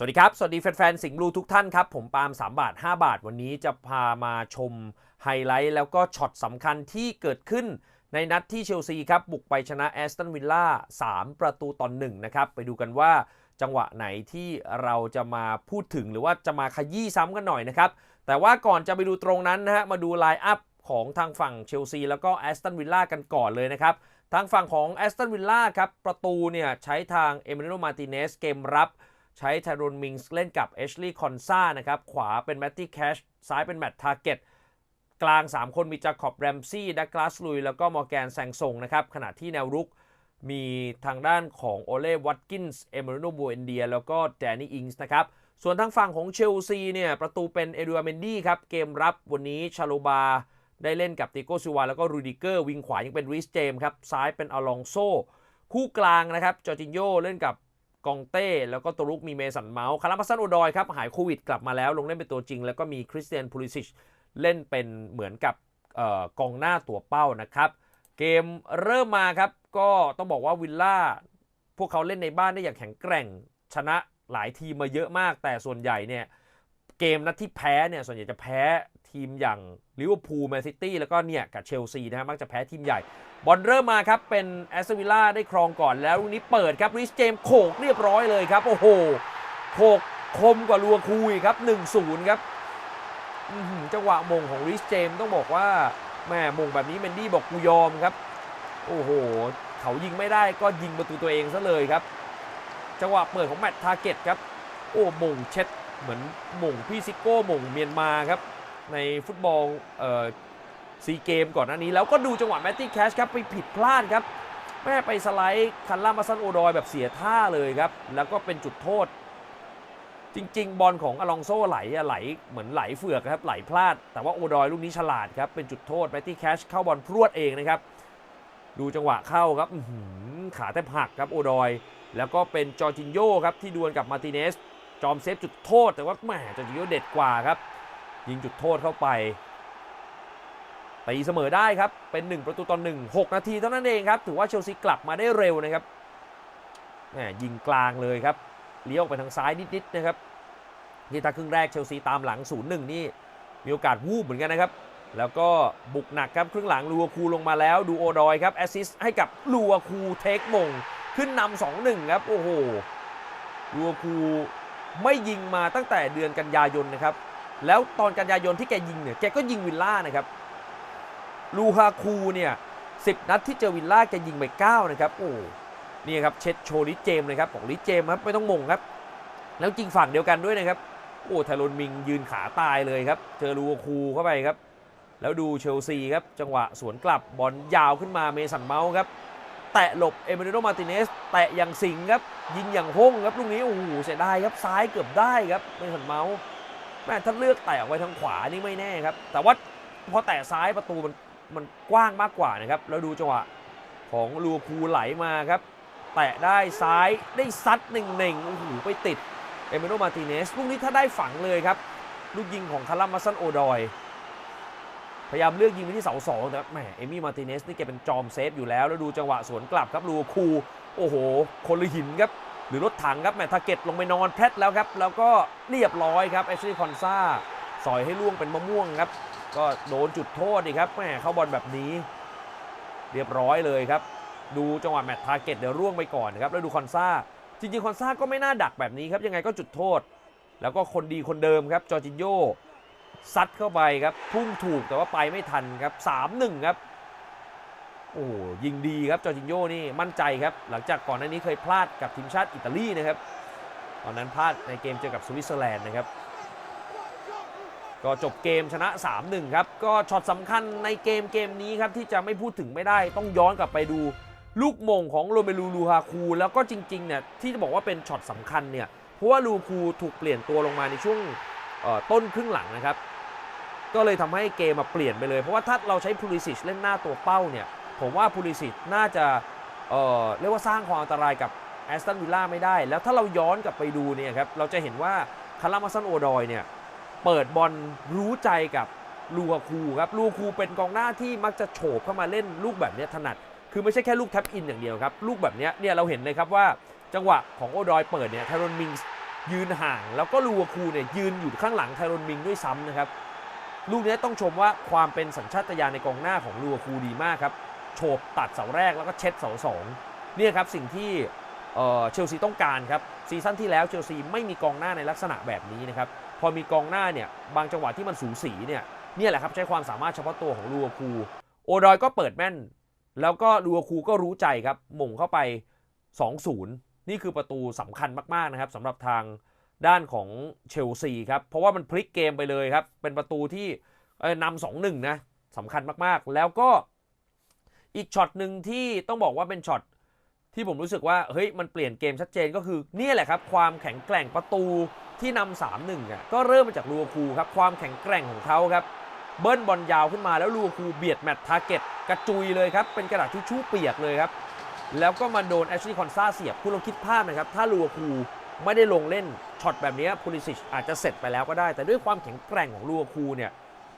สวัสดีครับ สวัสดีแฟนๆ สิงห์บลูทุกท่านครับ ผมปาล์ม3 บาท 5 บาท วันนี้จะพามาชมไฮไลท์แล้วก็ช็อตสำคัญที่เกิดขึ้นในนัดที่เชลซีครับ บุกไปชนะแอสตันวิลล่า3ประตูต่อ1นะครับ ไปดูกันว่าจังหวะไหนที่เราจะมาพูดถึงหรือว่าจะมาขยี้ซ้ำกันหน่อยนะครับ แต่ว่าก่อนจะไปดูตรงนั้นนะฮะมาดูไลน์อัพของทางฝั่งเชลซีแล้วก็แอสตันวิลล่ากันก่อนเลยนะครับ ทางฝั่งของแอสตันวิลล่าครับประตูเนี่ยใช้ทางเอเมริโนมาติเนสเกมรับ ใช้ไทโรนมิงส์เล่นกับเอชลีย์คอนซานะครับ ขวาเป็นแมตตี้แคชซ้ายเป็นแมตต์ทาร์เก็ตกลาง 3 คนมีจาคอบแรมซี่ดักลาสลุย แล้วก็มอร์แกนแซงซงนะครับ ขณะที่แนวรุกมีทางด้านของโอเล่วัตกินส์เอเมริโนบูเอนเดีย แล้วก็แดนนี่อิงส์นะครับ ส่วนทางฝั่งของเชลซีเนี่ยประตูเป็นเอดูอาเมนดี้ครับ เกมรับวันนี้ชาโลบาได้เล่นกับติโกซิวาแล้วก็รูดิเกอร์ วิงขวายังเป็นริสเจมครับ ซ้ายเป็นอลองโซ คู่กลางนะครับจอร์จินโยเล่นกับ กองเต้แล้วก็ตัวรุกมีเมสันเมาส์คารามาซันโอดอยครับหายโควิดกลับมาแล้วลงเล่นเป็นตัวจริง แล้วก็มีคริสเตียนพูลิซิชเล่นเป็นเหมือนกับออกองหน้าตัวเป้านะครับเกมเริ่มมาครับก็ต้องบอกว่าวิลล่าพวกเขาเล่นในบ้านได้อย่างแข็งแกร่งชนะหลายทีมมาเยอะมาก แต่ส่วนใหญ่เนี่ย เกมนัดที่แพ้เนี่ยส่วนใหญ่จะแพ้ทีมอย่างลิเวอร์พูลแมนซิตี้แล้วก็เนี่ยกับเชลซีนะฮะมักจะแพ้ทีมใหญ่ บอลเริ่มมาครับเป็นแอสตันวิลล่าได้ครองก่อนแล้วลูกนี้เปิดครับริสเจมโขกเรียบร้อยเลยครับ โอ้โหโขกคมกว่าลัวคูอีกครับ 1-0 ครับจังหวะมงของริสเจมต้องบอกว่าแม่มงแบบนี้เมนดี้บอกกูยอมครับ โอ้โห เขายิงไม่ได้ก็ยิงประตูตัวเองซะเลยครับ จังหวะเปิดของแมตต์ทาร์เก็ตครับ โอ้มงเช็ด เหมือนมงพี่ซิโก้มงเมียนมาครับ ในฟุตบอลเอ่อซีเกมก่อนหน้านี้ แล้วก็ดูจังหวะแมตตี้แคชครับ ไปผิดพลาดครับ แม่ไปสไลด์คันล่ามาซันโอดอยแบบเสียท่าเลยครับ แล้วก็เป็นจุดโทษ จริง ๆ บอลของอลองโซ่ไหลอะไหลเหมือนไหลเฟือกครับไหลพลาด แต่ว่าโอดอยลูกนี้ฉลาดครับเป็นจุดโทษแมตตี้แคชเข้าบอลพรวดเองนะครับดูจังหวะเข้าครับขาแทบหักครับโอดอย แล้วก็เป็นจอร์จินโยครับที่ดวลกับมาร์ติเนส จอมเซฟจุดโทษแต่ว่าแหมจอจิโยเด็ดกว่าครับ ยิงจุดโทษเข้าไปตีเสมอได้ครับ เป็น 1 ประตูต่อ1 6 นาทีเท่านั้นเองครับ ถือว่าเชลซีกลับมาได้เร็วนะครับแหมยิงกลางเลยครับ เลี้ยวไปทางซ้ายนิดๆนะครับนี่ถ้าครึ่งแรกเชลซีตามหลัง 0-1 นี่มีโอกาสวูบเหมือนกันนะครับ แล้วก็บุกหนักครับครึ่งหลังลูอาคูลงมาแล้วดูโอดอยครับแอสซิสต์ให้กับลูอาคูเทคมง ขึ้นนำ2-1 ครับ โอ้โหลูอาคู ไม่ยิงมาตั้งแต่เดือนกันยายนนะครับ แล้วตอนกันยายนที่แกยิงเนี่ยแกก็ยิงวิลล่านะครับลูฮาคูเนี่ยสินัดที่เจอวิลล่าแกยิงไป9นะครับโอ้นี่ครับเช็ดโชลิเจมส์เลยครับของลิเจมส์ครับไม่ต้องมงครับ แล้วจริงฝั่งเดียวกันด้วยนะครับโอ้ไทโรนมิงยืนขาตายเลยครับเจอลูฮาคูเข้าไปครับ แล้วดูเชลซีครับจังหวะสวนกลับบอลยาวขึ้นมาเมสันเมาส์ครับแตะหลบเอเมริโนมาติเนสแตะอย่างสิงครับ ยิงอย่างห้งครับลูกนี้โอ้โหเสียดายครับซ้ายเกือบได้ครับเมสันเมาส์แม่ถ้าเลือกแตะออกไปทางขวานี่ไม่แน่ครับ แต่ว่าพอแตะซ้ายประตูมันมันกว้างมากกว่านะครับแล้วดูจังหวะของลูคูไหลมาครับ แตะได้ซ้ายได้ซัดหนึ่งหนึ่งโอ้โหไปติดเอเมริโนมาติเนสลูกนี้ถ้าได้ฝังเลยครับ ลูกยิงของคารัมมาซันโอดอย พยายามเลือกยิงไปที่เสาสองแต่แหมเอมี่มาติเนสนี่แกเป็นจอมเซฟอยู่แล้ว แล้วดูจังหวะสวนกลับครับลูคู โอ้โห คนหรือหินครับ หรือรถถังครับแมทาเก็ตลงไปนอนแพทแล้วครับ แล้วก็เรียบร้อยครับเอชลีย์คอนซาสอยให้ล่วงเป็นมะม่วงครับ ก็โดนจุดโทษดีครับแหมเข้าบอลแบบนี้ เรียบร้อยเลยครับ ดูจังหวะแมตทาเก็ตเดี๋ยวร่วงไปก่อนครับแล้วดูคอนซาจริงๆคอนซาก็ไม่น่าดักแบบนี้ครับยังไงก็จุดโทษ แล้วก็คนดีคนเดิมครับจอร์จินโยซัดเข้าไปครับพุ่งถูกแต่ว่าไปไม่ทันครับ3-1ครับ โอ้ยิงดีครับจอร์จินโยนี่มั่นใจครับ หลังจากก่อนหน้านี้เคยพลาดกับทีมชาติอิตาลีนะครับ ตอนนั้นพลาดในเกมเจอกับสวิตเซอร์แลนด์นะครับ ก็จบเกมชนะ 3-1 ครับ ก็ช็อตสำคัญในเกมเกมนี้ครับ ที่จะไม่พูดถึงไม่ได้ต้องย้อนกลับไปดูลูกมงของโรเมลูลูฮาคู แล้วก็จริงๆเนี่ยที่จะบอกว่าเป็นช็อตสำคัญเนี่ยเพราะว่าลูคูถูกเปลี่ยนตัวลงมาในช่วงต้นครึ่งหลังนะครับ ก็เลยทำให้เกมมาเปลี่ยนไปเลย เพราะว่าถ้าเราใช้พูลิสิชเล่นหน้าตัวเป้าเนี่ย ผมว่าพูลิสิชน่าจะเเรียกว่าสร้างความอันตรายกับแอสตันวิลล่าไม่ได้ แล้วถ้าเราย้อนกลับไปดูเนี่ยครับเราจะเห็นว่าคารามาซันโอดอยเนี่ยเปิดบอลรู้ใจกับลูฮาคูครับลูฮาคูเป็นกองหน้าที่มักจะโฉบเข้ามาเล่นลูกแบบนี้ถนัด คือไม่ใช่แค่ลูกแท็บอินอย่างเดียวครับ ลูกแบบนี้เนี่ยเราเห็นเลยครับว่าจังหวะของโอดอยเปิดเนี่ยไทรอนมิงส์ยืนห่าง แล้วก็ลูวาคูเนี่ยยืนอยู่ข้างหลังไทโรนมิงด้วยซ้ำนะครับลูกนี้ต้องชมว่าความเป็นสัญชาตญาณในกองหน้าของลูคูดีมากครับ โฉบตัดเสาแรกแล้วก็เช็ดเสาสองเนี่ยครับสิ่งที่เชลซีต้องการครับซีซั่นที่แล้วเชลซีไม่มีกองหน้าในลักษณะแบบนี้นะครับพอมีกองหน้าเนี่ยบางจังหวะที่มันสูสีเนี่ยเนี่ยแหละครับใช้ความสามารถเฉพาะตัวของลูวาคูโอดอยก็เปิดแม่น แล้วก็ลูวาคูก็รู้ใจครับหม่งเข้าไป 2-0 นี่คือประตูสำคัญมากๆนะครับสำหรับทางด้านของเชลซีครับเพราะว่ามันพลิกเกมไปเลยครับเป็นประตูที่นำสองหนึ่งนะสำคัญมากๆ แล้วก็ อีกช็อตหนึ่งที่ต้องบอกว่าเป็นช็อตที่ผมรู้สึกว่าเฮ้ยมันเปลี่ยนเกมชัดเจนก็คือเนี่ยแหละครับ ความแข็งแกร่งประตูที่นำสามหนึ่งอะก็เริ่มมาจากลูวคูครับความแข็งแกร่งของเขาครับเบิ้ลบอลยาวขึ้นมาแล้วลูวคูเบียดแมตต์ทาร์เก็ตกระจุยเลยครับ เป็นกระดาษที่ชู่เปียกเลยครับ แล้วก็มาโดนแอชลีย์คอนซาเสียบคุณลองคิดภาพนะครับ ถ้าลูวคูไม่ได้ลงเล่นช็อตแบบนี้พูลิซิชอาจจะเสร็จไปแล้วก็ได้ แต่ด้วยความแข็งแกร่งของลูวคูเนี่ย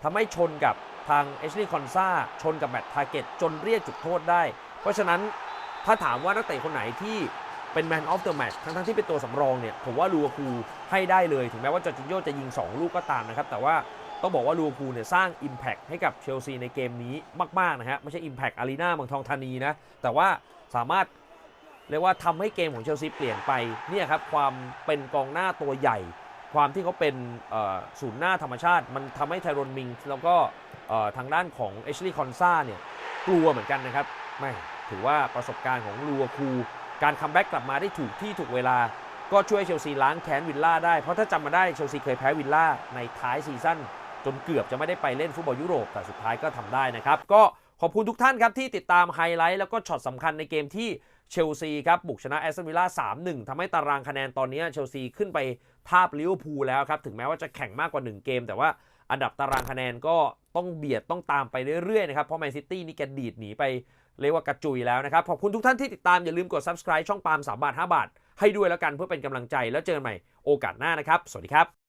ทำให้ชนกับทางแอชลีย์คอนซาชนกับแมตต์ทาร์เก็ตจนเรียกจุดโทษได้ เพราะฉะนั้นถ้าถามว่านักเตะคนไหนที่เป็นแมนออฟเดอะแมตช์ทั้งๆที่เป็นตัวสำรองเนี่ย ผมว่าลูวาคูให้ได้เลย ถึงแม้ว่าจอร์จิโยจะยิง 2 ลูกก็ตามนะครับ แต่ว่าต้องบอกว่าลูวาพูเนี่ยสร้าง Impact ให้กับเชลซีในเกมนี้มาก ๆ นะฮะ ไม่ใช่ Impact อารีนาเมืองทองธานีนะ แต่ว่าสามารถเรียกว่าทำให้เกมของเชลซีเปลี่ยนไปเนี่ยครับความเป็นกองหน้าตัวใหญ่ ความที่เขาเป็นศูนย์หน้าธรรมชาติ มันทำให้ไทโรนมิงแล้วก็ทางด้านของเอชลีย์คอนซาเนี่ยกลัวเหมือนกันนะครับไม่ถือว่าประสบการณ์ของลูวาพูการคัมแบ็กกลับมาได้ถูกที่ถูกเวลา ก็ช่วยเชลซีล้างแค้นวิลล่าได้ เพราะถ้าจำมาได้เชลซีเคยแพ้วิลล่าในท้ายซีซั่นจนเกือบจะไม่ได้ไปเล่นฟุตบอลยุโรปแต่สุดท้ายก็ทำได้นะครับ ก็ขอบคุณทุกท่านครับที่ติดตามไฮไลท์แล้วก็ช็อตสำคัญในเกมที่ เชลซีครับบุกชนะแอสตันวิลล่า 3-1ทำให้ตารางคะแนนตอนนี้เชลซีขึ้นไปทาบลิเวอร์พูลแล้วครับถึงแม้ว่าจะแข่งมากกว่า 1 เกม แต่ว่าอันดับตารางคะแนนก็ต้องเบียดต้องตามไปเรื่อยๆนะครับเพราะแมนซิตี้นี่แกดีดหนีไปเรียกว่ากระจุยแล้วนะครับ ขอบคุณทุกท่านที่ติดตาม อย่าลืมกด subscribe ช่องปาล์ม3บาท 5 บาท ให้ด้วยแล้วกันเพื่อเป็นกำลังใจแล้วเจอกันใหม่โอกาสหน้านะครับ สวัสดีครับ